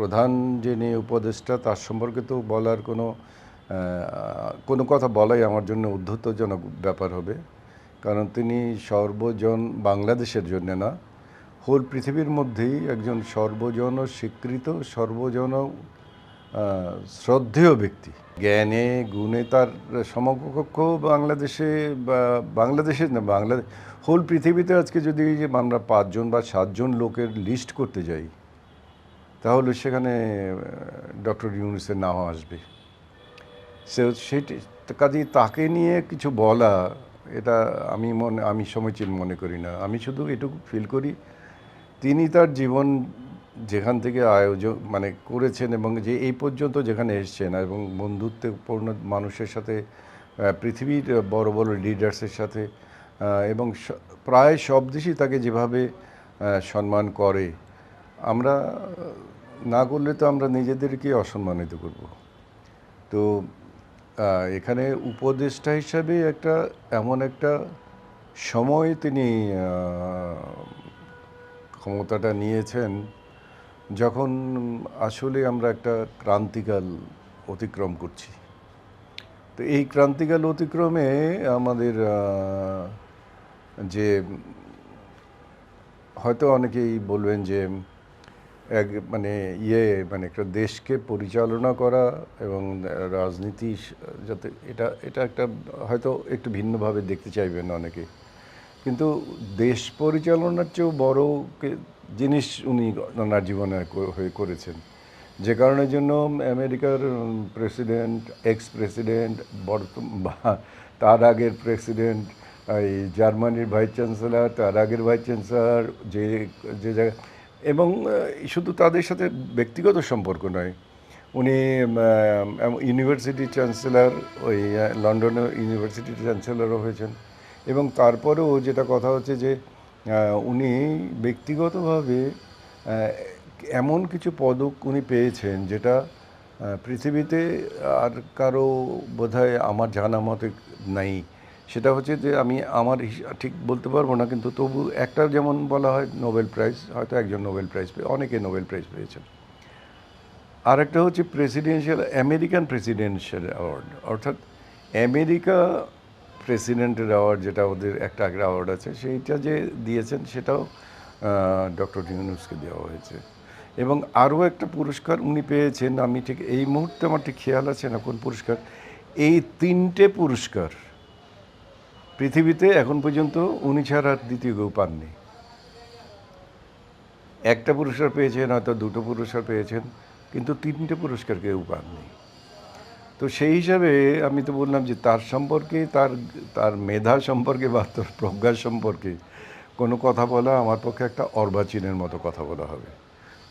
প্রধান যিনি উপদেষ্টা, তার সম্পর্কে তো বলার কোনো কোনো কথা বলাই আমার জন্য উদ্ধতজনক ব্যাপার হবে। কারণ তিনি সর্বজন বাংলাদেশের জন্য না, হোল পৃথিবীর মধ্যেই একজন সর্বজন স্বীকৃত, সর্বজন শ্রদ্ধেয় ব্যক্তি। জ্ঞানে, গুণে তার সমকক্ষ বাংলাদেশে, বা বাংলাদেশে না বাংলা হোল পৃথিবীতে আজকে যদি আমরা পাঁচজন বা সাতজন লোকের লিস্ট করতে যাই তাহলে সেখানে ডক্টর ইউনুসের নাম আসবে। সে, সেটি কাজে তাকে নিয়ে কিছু বলা, এটা আমি মনে, আমি সমীচীন মনে করি না। আমি শুধু এটুকু ফিল করি, তিনি তার জীবন যেখান থেকে আয়োজন মানে করেছেন এবং যে এই পর্যন্ত যেখানে এসছেন এবং বন্ধুত্বপূর্ণ মানুষের সাথে পৃথিবীর বড় বড় লিডার্সের সাথে এবং প্রায় সব দেশই তাকে যেভাবে সম্মান করে আমরা, না করলে তো আমরা নিজেদেরকে অসম্মানিত করব। তো এখানে উপদেষ্টা হিসাবে একটা, এমন একটা সময় তিনি ক্ষমতাটা নিয়েছেন যখন আসলে আমরা একটা ক্রান্তিকাল অতিক্রম করছি। তো এই ক্রান্তিকাল অতিক্রমে আমাদের যে, হয়তো অনেকেই বলবেন যে এক মানে ইয়ে মানে একটা দেশকে পরিচালনা করা এবং রাজনীতি যাতে এটা এটা একটা হয়তো একটু ভিন্নভাবে দেখতে চাইবেন অনেকে। কিন্তু দেশ পরিচালনার চেয়েও বড় জিনিস উনি ওনার জীবনে হয়ে করেছেন। যে কারণের জন্য আমেরিকার প্রেসিডেন্ট এক্স প্রেসিডেন্ট বর্তমান তার আগের প্রেসিডেন্ট, এই জার্মানির ভাইস চ্যান্সেলার, তার আগের ভাইস চ্যান্সেলর, যে যে জায়গায় এবং শুধু তাদের সাথে ব্যক্তিগত সম্পর্ক নয়, উনি ইউনিভার্সিটি চ্যান্সেলর, ওই লন্ডনের ইউনিভার্সিটির চ্যান্সেলরও হয়েছেন। এবং তারপরেও যেটা কথা হচ্ছে যে উনি ব্যক্তিগতভাবে এমন কিছু পদক উনি পেয়েছেন যেটা পৃথিবীতে আর কারও বোধহয় আমার জানা মতে নাই। সেটা হচ্ছে যে আমি আমার ঠিক বলতে পারব না, কিন্তু তবু একটা যেমন বলা হয় নোবেল প্রাইজ, হয়তো একজন নোবেল প্রাইজ পেয়ে, অনেকে নোবেল প্রাইজ পেয়েছেন। আর একটা হচ্ছে প্রেসিডেন্সিয়াল আমেরিকান প্রেসিডেন্সিয়াল অ্যাওয়ার্ড, অর্থাৎ আমেরিকা প্রেসিডেন্টের অ্যাওয়ার্ড যেটা ওদের একটা আগের অ্যাওয়ার্ড আছে, সেইটা যে দিয়েছেন সেটাও ডক্টর ইউনুসকে দেওয়া হয়েছে। এবং আরও একটা পুরস্কার উনি পেয়েছেন, আমি ঠিক এই মুহূর্তে আমার ঠিক খেয়াল আছে না কোন পুরস্কার, এই তিনটে পুরস্কার পৃথিবীতে এখন পর্যন্ত উনি ছাড়া দ্বিতীয় কেউ পাননি। একটা পুরস্কার পেয়েছেন, হয়তো দুটো পুরস্কার পেয়েছেন, কিন্তু তিনটে পুরস্কার কেউ পাননি। তো সেই হিসাবে আমি তো বললাম যে তার সম্পর্কে, তার তার মেধা সম্পর্কে বা তার প্রজ্ঞা সম্পর্কে কোনো কথা বলা আমার পক্ষে একটা অর্বাচীনের মতো কথা বলা হবে।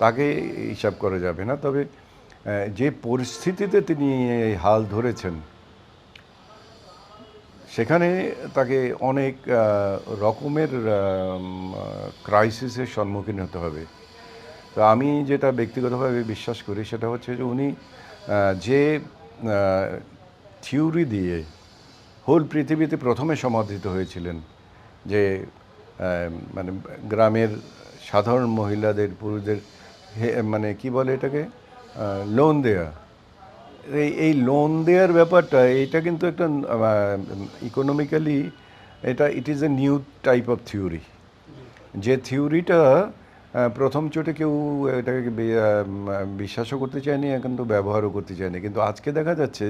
তাকে হিসাব করা যাবে না। তবে যে পরিস্থিতিতে তিনি এই হাল ধরেছেন সেখানে তাকে অনেক রকমের ক্রাইসিসের সম্মুখীন হতে হবে। তো আমি যেটা ব্যক্তিগতভাবে বিশ্বাস করি সেটা হচ্ছে যে উনি যে থিওরি দিয়ে হোল পৃথিবীতে প্রথমে সমাদৃত হয়েছিলেন যে মানে গ্রামের সাধারণ মহিলাদের, পুরুষদের মানে কি বলে এটাকে? লোন দেয়া। এই এই লোন দেওয়ার ব্যাপারটা, এটা কিন্তু একটা ইকোনমিক্যালি এটা it is a new type of theory যে থিওরিটা প্রথম চোটে কেউ এটাকে বিশ্বাসও করতে চায়নি কিন্তু ব্যবহারও করতে চায়নি। কিন্তু আজকে দেখা যাচ্ছে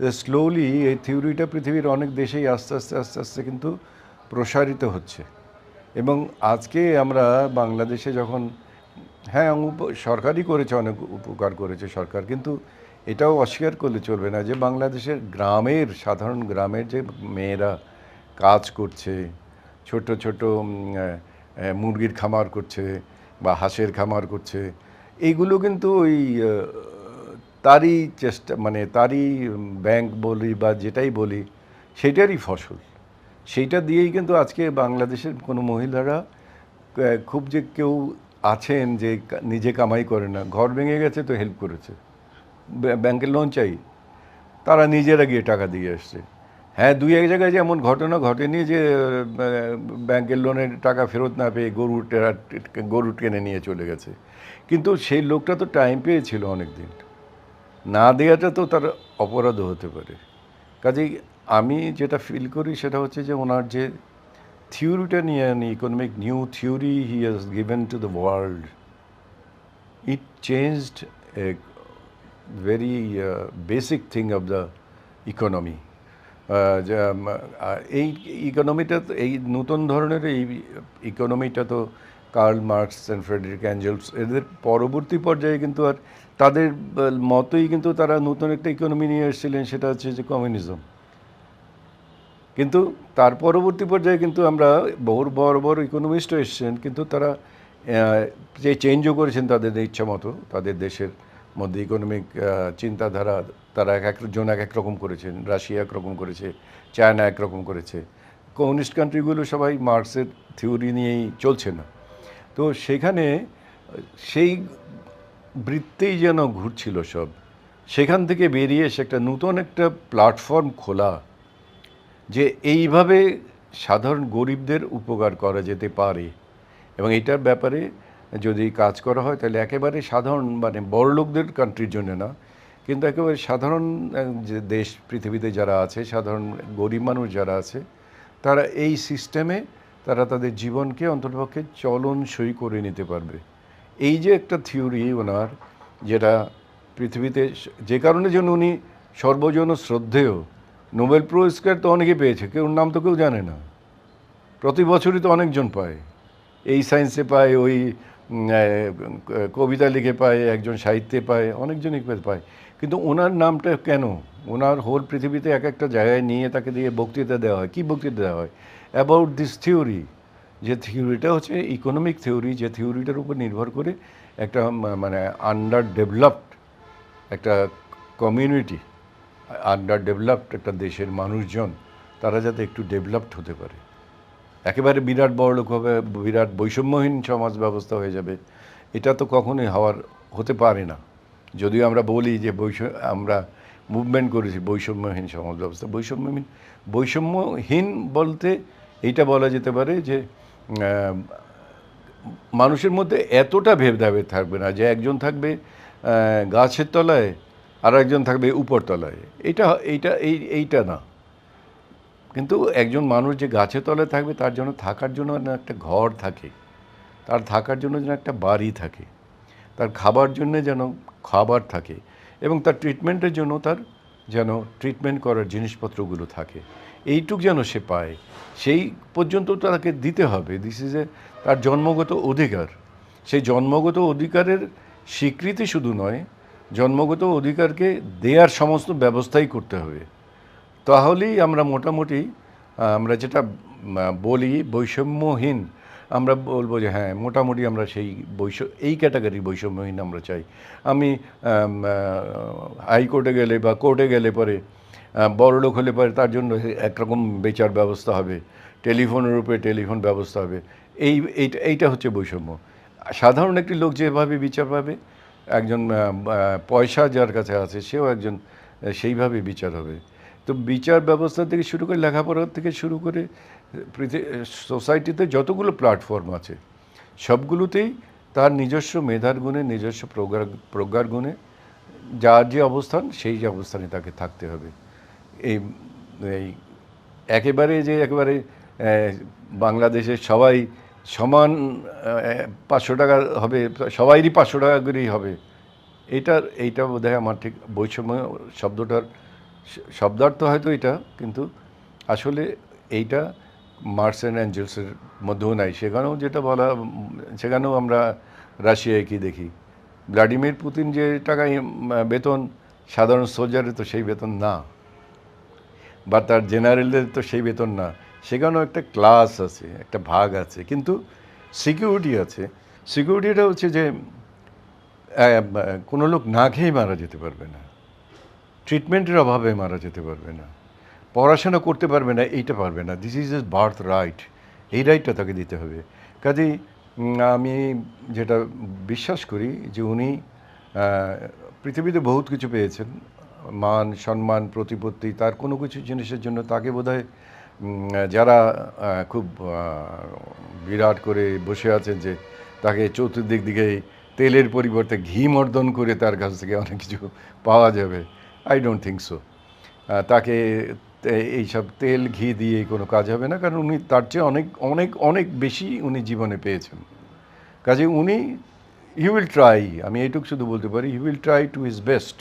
যে স্লোলি এই থিওরিটা পৃথিবীর অনেক দেশেই আস্তে আস্তে আস্তে আস্তে কিন্তু প্রসারিত হচ্ছে। এবং আজকে আমরা বাংলাদেশে যখন হ্যাঁ সরকারই করেছে, অনেক উপকার করেছে সরকার, কিন্তু এটাও অস্বীকার করলে চলবে না যে বাংলাদেশের গ্রামের, সাধারণ গ্রামের যে মেয়েরা কাজ করছে, ছোট ছোট মুরগির খামার করছে বা হাঁসের খামার করছে এইগুলো কিন্তু ওই তারই চেষ্টা মানে তারই ব্যাংক বলি বা যেটাই বলি, সেটারই ফসল। সেইটা দিয়েই কিন্তু আজকে বাংলাদেশের কোনো মহিলারা খুব যে কেউ আছেন যে নিজে কামাই করে না, ঘর ভেঙে গেছে তো হেল্প করেছে। ব্যাংকের লোন চাই, তারা নিজেরা গিয়ে টাকা দিয়ে আসছে। হ্যাঁ দুই এক জায়গায় যে এমন ঘটনা ঘটেনি যে ব্যাংকের লোনের টাকা ফেরত না পেয়ে গরু গরু টেনে নিয়ে চলে গেছে। কিন্তু সেই লোকটা তো টাইম পেয়েছিল অনেক দিন না দেওয়াটা তো তার অপরাধ হতে পারে। কাজেই আমি যেটা ফিল করি সেটা হচ্ছে যে ওনার যে থিওরিটা নিয়ে economic new theory he has given to the world it changed very uh, basic thing of the economy. Uh, um, uh, এই ইকোনমিটা এই নতুন ধরনের এই ইকোনমিটা তো Karl Marx and Friedrich Engels এদের পরবর্তী পর্যায়ে কিন্তু আর তাদের মতোই কিন্তু তারা নতুন একটা ইকোনমি নিয়ে এসেছিলেন সেটা হচ্ছে যে কমিউনিজম কিন্তু তার পরবর্তী পর্যায়ে কিন্তু আমরা বহু বড় বড় ইকোনমিস্টও এসছেন কিন্তু তারা যে চেঞ্জও করেছেন তাদের ইচ্ছা মতো তাদের দেশের মধ্যে ইকোনমিক চিন্তাধারা, তারা এক একজন এক এক রকম করেছেন রাশিয়া এক রকম করেছে, চায়না এক রকম করেছে। কমিউনিস্ট কান্ট্রিগুলো সবাই মার্কসের থিওরি নিয়েই চলছে না। তো সেখানে, সেই বৃত্তেই যেন ঘুরছিল সব, সেখান থেকে বেরিয়ে এসে একটা নতুন একটা প্ল্যাটফর্ম খোলা, যে এইভাবে সাধারণ গরিবদের উপকার করা যেতে পারে। এবং এটার ব্যাপারে যদি কাজ করা হয়, তাহলে একেবারে সাধারণ মানে বড় লোকদের কান্ট্রির জন্য না। কিন্তু একেবারে সাধারণ যে দেশ, পৃথিবীতে যারা আছে, সাধারণ গরিব মানুষ যারা আছে, তারা এই সিস্টেমে তারা তাদের জীবনকে অন্ততপক্ষে চলনসই করে নিতে পারবে। এই যে একটা থিওরি ওনার, যেটা পৃথিবীতে যে কারণে জন্য উনি সর্বজন শ্রদ্ধেয়, নোবেল পুরস্কার তো অনেকে পেয়েছে, কেউ নাম তো কেউ জানে না। প্রতি বছরই তো অনেকজন পায়। এই সায়েন্সে পায়, ওই কবিতা লিখে পায়, একজন সাহিত্যে পায়, অনেকজনই পায়। কিন্তু ওনার নামটা কেন? ওনার হোল পৃথিবীতে এক একটা জায়গায় নিয়ে তাকে দিয়ে বক্তৃতা দেওয়া হয়। কী বক্তৃতা দেওয়া হয়? অ্যাবাউট দিস থিওরি যে থিওরিটা হচ্ছে ইকোনমিক থিওরি যে থিওরিটার উপর নির্ভর করে একটা মানে আন্ডার ডেভেলপড একটা কমিউনিটি আন্ডার ডেভেলপড একটা দেশের মানুষজন, তারা যাতে একটু ডেভেলপড হতে পারে। একেবারে বিরাট বড়লোক হবে, বিরাট বৈষম্যহীন সমাজ ব্যবস্থা হয়ে যাবে। এটা তো কখনোই হওয়ার, হতে পারে না। যদিও আমরা বলি যে বৈষ, আমরা মুভমেন্ট করেছি, বৈষম্যহীন সমাজ ব্যবস্থা। বৈষম্যহীন বৈষম্যহীন বলতে এইটা বলা যেতে পারে যে মানুষের মধ্যে এতটা ভেদাভেদ থাকবে না যে একজন থাকবে গাছের তলায় আর একজন থাকবে উপরতলায়। এটা, এইটা, এই, এইটা না। কিন্তু একজন মানুষ যে গাছের তলায় থাকবে, তার জন্য থাকার জন্য একটা ঘর থাকে, তার থাকার জন্য যেন একটা বাড়ি থাকে, তার খাবার জন্য যেন খাবার থাকে এবং তার ট্রিটমেন্টের জন্য তার যেন ট্রিটমেন্ট করার জিনিসপত্রগুলো থাকে। এইটুক যেন সে পায়, সেই পর্যন্ত তাকে দিতে হবে। দিস ইজ এ তার জন্মগত অধিকার। সেই জন্মগত অধিকারের স্বীকৃতি শুধু নয়, জন্মগত অধিকারকে দেওয়ার সমস্ত ব্যবস্থাই করতে হবে। তাহলেই আমরা মোটামুটি আমরা যেটা বলি বৈষম্যহীন আমরা বলব যে হ্যাঁ মোটামুটি আমরা সেই বৈষ এই ক্যাটাগরি বৈষম্যহীন আমরা চাই। আমি হাইকোর্টে গেলে বা কোর্টে গেলে পরে আহ, বড়লোক হলে পরে তার জন্য একরকম বিচার ব্যবস্থা হবে টেলিফোনের উপরে টেলিফোন ব্যবস্থা হবে। এই এইটা এইটা হচ্ছে বৈষম্য। সাধারণ একটি লোক যেভাবে বিচার পাবে একজন পয়সা যার কাছে আছে সেও একজন সেইভাবে বিচার হবে। তো বিচার ব্যবস্থা থেকে শুরু করে লেখাপড়া থেকে শুরু করে সোসাইটিতে যতগুলো প্ল্যাটফর্ম আছে, সবগুলোতেই তার নিজস্ব মেধার গুণে, নিজস্ব প্রজ্ঞার প্রজ্ঞার গুণে, যার যে অবস্থান সেই যে অবস্থানে তাকে থাকতে হবে। এই এই একেবারে যে একেবারে বাংলাদেশের সবাই সমান পাঁচশো টাকা হবে, সবাইরই পাঁচশো টাকা করেই হবে এইটার এইটা বোধহয় আমার ঠিক বৈষম্য শব্দটার শব্দার্থ হয়তো এটা কিন্তু আসলে এইটা মার্কস অ্যান্ড অ্যাঞ্জেলসের মধ্যেও নাই। সেখানেও যেটা বলা সেখানেও আমরা রাশিয়ায় কি দেখি। ভ্লাডিমির পুতিন যে উম, বেতন সাধারণ সোলজারের তো সেই বেতন না। বা তার জেনারেলদের তো সেই বেতন না। সেখানেও একটা ক্লাস আছে একটা ভাগ আছে। কিন্তু সিকিউরিটি আছে। সিকিউরিটিটা হচ্ছে যে কোনো লোক না খেয়েই মারা যেতে পারবে না। ট্রিটমেন্টের অভাবে মারা যেতে পারবে না, পড়াশোনা করতে পারবে না, এইটা পারবে না। This is as birth right এই রাইটটা তাকে দিতে হবে। কাজেই আমি যেটা বিশ্বাস করি যে উনি পৃথিবীতে বহুত কিছু পেয়েছেন। মান, সম্মান, প্রতিপত্তি, তার কোনো কিছু জিনিসের জন্য তাকে বোধহয় যারা খুব বিরাট করে বসে আছেন যে তাকে চতুর্দিক দিকে তেলের পরিবর্তে ঘি মর্দন করে তার কাছ থেকে অনেক কিছু পাওয়া যাবে। আই ডোন্ট থিঙ্ক সো তাকে এইসব তেল, ঘি দিয়ে কোনো কাজ হবে না, কারণ উনি তার চেয়ে অনেক অনেক অনেক বেশি উনি জীবনে পেয়েছেন। কাজে উনি হি উইল ট্রাই আমি এইটুকু শুধু বলতে পারি he will try to his best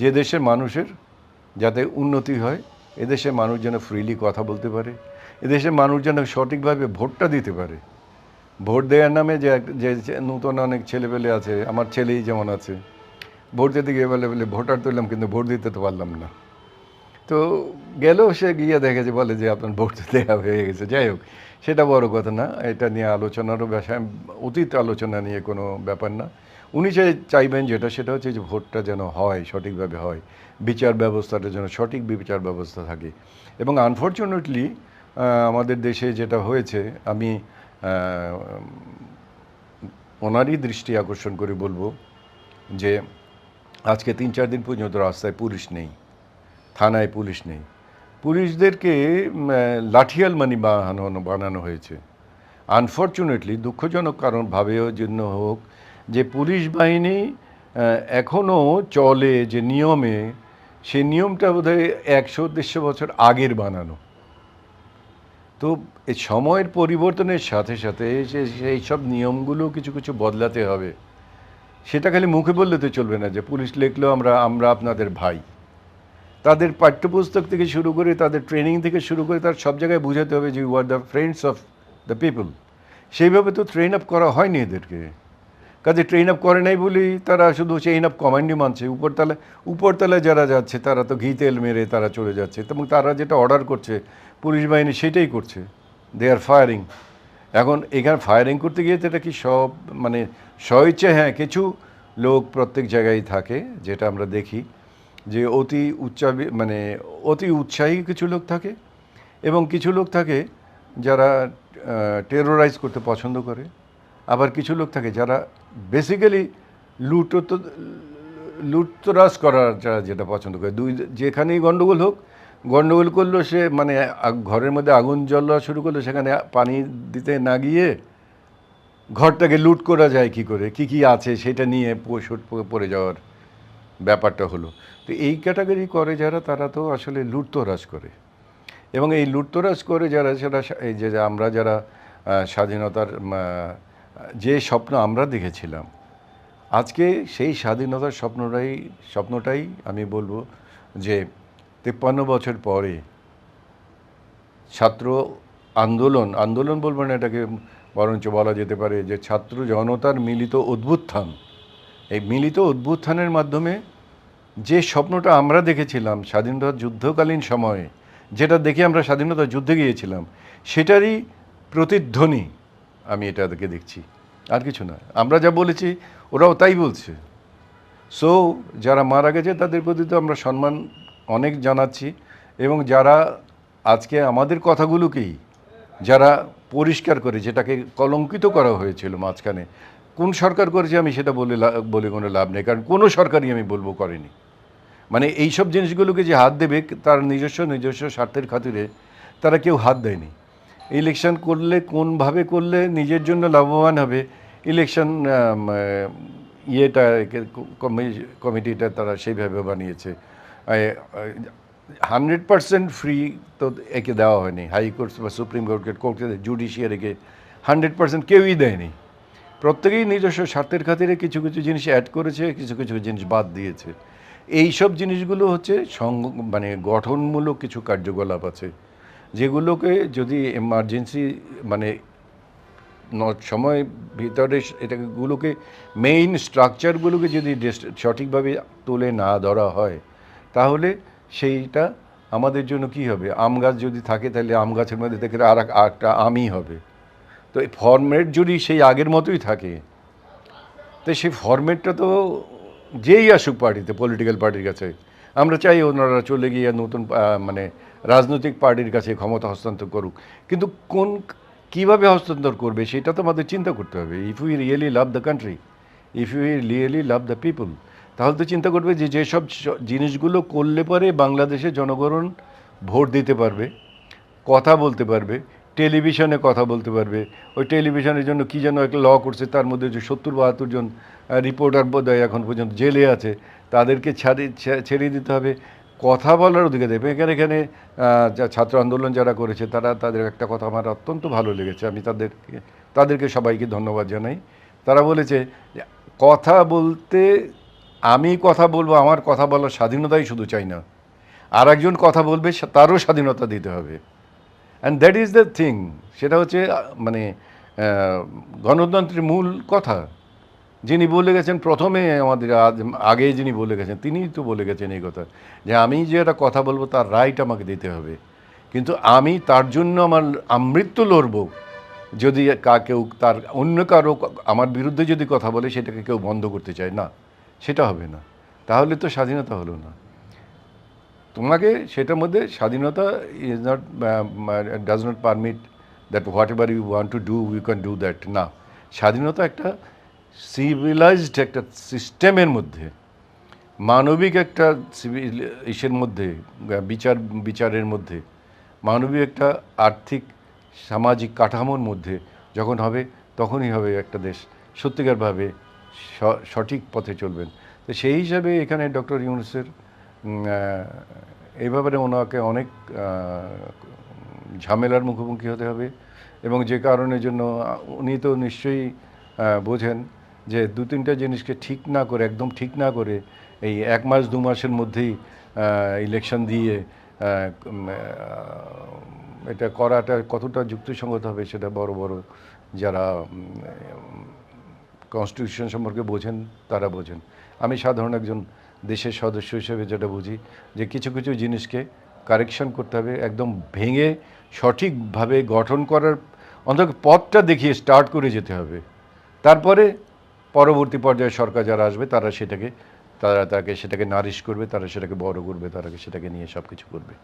যে দেশের মানুষের যাতে উন্নতি হয়, এদেশের মানুষ যেন ফ্রিলি কথা বলতে পারে, এদেশের মানুষ যেন সঠিকভাবে ভোটটা দিতে পারে। ভোট দেওয়ার নামে যে যে যে নূতন অনেক ছেলেপেলে আছে, আমার ছেলেই যেমন আছে ভোট দিতে গিয়ে বলে বলে, ভোটার তুললাম কিন্তু ভোট দিতে তো পারলাম না। তো গেলেও সে গিয়ে দেখে যে, বলে যে, আপনার ভোট দেওয়া হয়ে গেছে। যাই হোক, সেটা বড় কথা না, এটা নিয়ে আলোচনারও বিষয় অতীত আলোচনা নিয়ে কোনো ব্যাপার না। উনি যে চাইবেন যেটা, সেটা হচ্ছে যে, ভোটটা যেন হয়, সঠিকভাবে হয়, বিচার ব্যবস্থাটা যেন সঠিক বিচার ব্যবস্থা থাকে। এবং আনফর্চুনেটলি আমাদের দেশে যেটা হয়েছে, আমি ওনারই দৃষ্টি আকর্ষণ করে বলব যে আজকে তিন, চার দিন পর্যন্ত রাস্তায় পুলিশ নেই, থানায় পুলিশ নেই। পুলিশদেরকে লাঠিয়াল মানি বানানো বানানো হয়েছে। আনফর্চুনেটলি দুঃখজনক কারণ ভাবেও জন্য হোক যে পুলিশ বাহিনী এখনও চলে যে নিয়মে, সে নিয়মটা বোধহয় একশো, দেড়শো বছর আগের বানানো। তো এই সময়ের পরিবর্তনের সাথে সাথে সেই সব নিয়মগুলো কিছু কিছু বদলাতে হবে। সেটা খালি মুখে বললে তো চলবে না যে পুলিশ লিখলো আমরা আমরা আপনাদের ভাই। তাদের পাঠ্যপুস্তক থেকে শুরু করে, তাদের ট্রেনিং থেকে শুরু করে, তার সব জায়গায় বোঝাতে হবে যে you are the friends of the people সেইভাবে তো ট্রেন আপ করা হয়নি এদেরকে। কাজে ট্রেন আপ করে নাই বলেই তারা শুধু চেইন আপ কমান্ডই মানছে। উপরতলায় উপরতলায় যারা যাচ্ছে, তারা তো ঘি তেল মেরে তারা চলে যাচ্ছে। এবং তারা যেটা অর্ডার করছে, পুলিশ বাহিনী সেটাই করছে। দে আর ফায়ারিং এখন এখানে ফায়ারিং করতে গিয়ে তো এটা কি সব মানে স্বইচ্ছে হ্যাঁ কিছু লোক প্রত্যেক জায়গায় থাকে, যেটা আমরা দেখি যে অতি উচ্চাবি মানে অতি উৎসাহী কিছু লোক থাকে এবং কিছু লোক থাকে যারা টেরোরাইজ করতে পছন্দ করে। আবার কিছু লোক থাকে যারা বেসিক্যালি লুট লুটতরাজ করার যারা যেটা পছন্দ করে। দুই, যেখানেই গণ্ডগোল হোক গণ্ডগোল করল সে মানে ঘরের মধ্যে আগুন জ্বলা শুরু করল, সেখানে পানি দিতে না গিয়ে ঘরটাকে লুট করা যায় কি করে? কি কি আছে সেটা নিয়ে পোষট পড়ে যাওয়ার ব্যাপারটা হলো। তো এই ক্যাটাগরি করে যারা, তারা তো আসলে লুটতরাজ করে। এবং এই লুটতরাজ করে যারা, সেটা এই যে আমরা যারা স্বাধীনতার যে স্বপ্ন আমরা দেখেছিলাম, আজকে সেই স্বাধীনতার স্বপ্নটাই স্বপ্নটাই আমি বলব যে তেপ্পান্ন বছর পরে ছাত্র আন্দোলন আন্দোলন বলব না এটাকে বরঞ্চ বলা যেতে পারে যে ছাত্র জনতার মিলিত অভ্যুত্থান। এই মিলিত অভ্যুত্থানের মাধ্যমে যে স্বপ্নটা আমরা দেখেছিলাম স্বাধীনতা যুদ্ধকালীন সময়ে, যেটা দেখে আমরা স্বাধীনতা যুদ্ধে গিয়েছিলাম, সেটারই প্রতিধ্বনি আমি এটা দেখে দেখছি। আর কিছু না। আমরা যা বলেছি, ওরাও তাই বলছে। সো যারা মারা গেছে, তাদের প্রতি তো আমরা সম্মান অনেক জানাচ্ছি এবং যারা আজকে আমাদের কথাগুলোকেই যারা পরিষ্কার করে, যেটাকে কলঙ্কিত করা হয়েছিল মাঝখানে, কোন সরকার করেছে আমি সেটা বলে বলে কোনো লাভ নেই, কারণ কোনো সরকারই আমি বলব করেনি। মানে এই সব জিনিসগুলোকে যে হাত দেবে, তার নিজস্ব নিজস্ব স্বার্থের খাতিরে তারা কেউ হাত দেয়নি। ইলেকশন করলে, কোনভাবে করলে নিজের জন্য লাভবান হবে, ইলেকশন ইয়েটা কমিটিটা তারা সেইভাবে বানিয়েছে। হান্ড্রেড পার্সেন্ট ফ্রি তো একে দেওয়া হয়নি। হাইকোর্ট বা সুপ্রিম কোর্টকে কোর্টকে, জুডিশিয়ারিকে হান্ড্রেড পার্সেন্ট কেউই দেয়নি। প্রত্যেকেই নিজস্ব স্বার্থের খাতিরে কিছু কিছু জিনিস অ্যাড করেছে, কিছু কিছু জিনিস বাদ দিয়েছে। এই সব জিনিসগুলো হচ্ছে সং মানে গঠনমূলক কিছু কার্যকলাপ আছে, যেগুলোকে যদি এমার্জেন্সি মানে সময় ভিতরে এটাগুলোকে মেইন স্ট্রাকচারগুলোকে যদি সঠিকভাবে তুলে না ধরা হয়, তাহলে সেইটা আমাদের জন্য কি হবে? আম গাছ যদি থাকে তাহলে আম গাছের মধ্যে থেকে আর একটা আমই হবে। তো এই ফরম্যাট যদি সেই আগের মতোই থাকে, তো সেই ফরম্যাটটা তো যেই আসুক পার্টিতে পলিটিক্যাল পার্টির কাছে। আমরা চাই ওনারা চলে গিয়ে নতুন মানে রাজনৈতিক পার্টির কাছে ক্ষমতা হস্তান্তর করুক। কিন্তু কোন, কীভাবে হস্তান্তর করবে সেটা তো আমাদের চিন্তা করতে হবে। If you really love the country if you really love the people তাহলে তো চিন্তা করবে যে যেসব জিনিসগুলো করলে পরে বাংলাদেশের জনগণ ভোট দিতে পারবে, কথা বলতে পারবে, টেলিভিশনে কথা বলতে পারবে। ওই টেলিভিশনের জন্য কি যেন একটা ল করছে, তার মধ্যে যে সত্তর বাহাত্তর জন রিপোর্টার বোধহয় এখন পর্যন্ত জেলে আছে, তাদেরকে ছাড়ি ছেড়ে দিতে হবে। কথা বলার অধিকার দেবে। এখানে এখানে ছাত্র আন্দোলন যারা করেছে, তারা তাদের একটা কথা আমার অত্যন্ত ভালো লেগেছে। আমি তাদেরকে তাদেরকে সবাইকে ধন্যবাদ জানাই। তারা বলেছে কথা বলতে আমি কথা বলব, আমার কথা বলার স্বাধীনতাই শুধু চাই না। আর একজন কথা বলবে তারও স্বাধীনতা দিতে হবে। And that is the thing সেটা হচ্ছে মানে গণতন্ত্রের মূল কথা। যিনি বলে গেছেন, প্রথমে আমাদের আগে যিনি বলে গেছেন, তিনিই তো বলে গেছেন এই কথা, যে আমি যে একটা কথা বলব, তার রাইট আমাকে দিতে হবে। কিন্তু আমি তার জন্য আমার আমৃত্যু লড়ব। যদি কা, কেউ তার অন্য কারও আমার বিরুদ্ধে যদি কথা বলে, সেটাকে কেউ বন্ধ করতে চায় না। সেটা হবে না। তাহলে তো স্বাধীনতা হলো না। তোমাকে সেটার মধ্যে স্বাধীনতা is not does not permit that whatever you want to do you can do that না স্বাধীনতা একটা সিভিলাইজড একটা সিস্টেমের মধ্যে, মানবিক একটা সিভিল ইসের মধ্যে বিচার, বিচারের মধ্যে, মানবিক একটা আর্থিক, সামাজিক কাঠামোর মধ্যে যখন হবে, তখনই হবে একটা দেশ। সত্যিকারভাবে সঠিক পথে চলবেন। তো সেই হিসাবে এখানে ডক্টর ইউনুসের এই ব্যাপারে ওনাকে অনেক ঝামেলার মুখোমুখি হতে হবে এবং যে কারণের জন্য উনি তো নিশ্চয়ই বোঝেন যে দু তিনটা জিনিসকে ঠিক না করে, একদম ঠিক না করে এই এক মাস, দু মাসের মধ্যেই ইলেকশন দিয়ে এটা করাটা কতটা যুক্তিসঙ্গত হবে সেটা বড় বড় যারা কনস্টিটিউশন সম্পর্কে বোঝেন, তারা বোঝেন। আমি সাধারণ একজন দেশের সদস্য হিসেবে যেটা বুঝি, যে কিছু কিছু জিনিসকে কারেকশন করতে হবে, একদম ভেঙে সঠিকভাবে গঠন করার, অন্তত পথটা দেখিয়ে স্টার্ট করে যেতে হবে। তারপরে পরবর্তী পর্যায়ে সরকার যারা আসবে, তারা সেটাকে, তারা তাকে, সেটাকে নারিশ করবে, তারা সেটাকে বড় করবে, তারা সেটাকে নিয়ে সব কিছু করবে।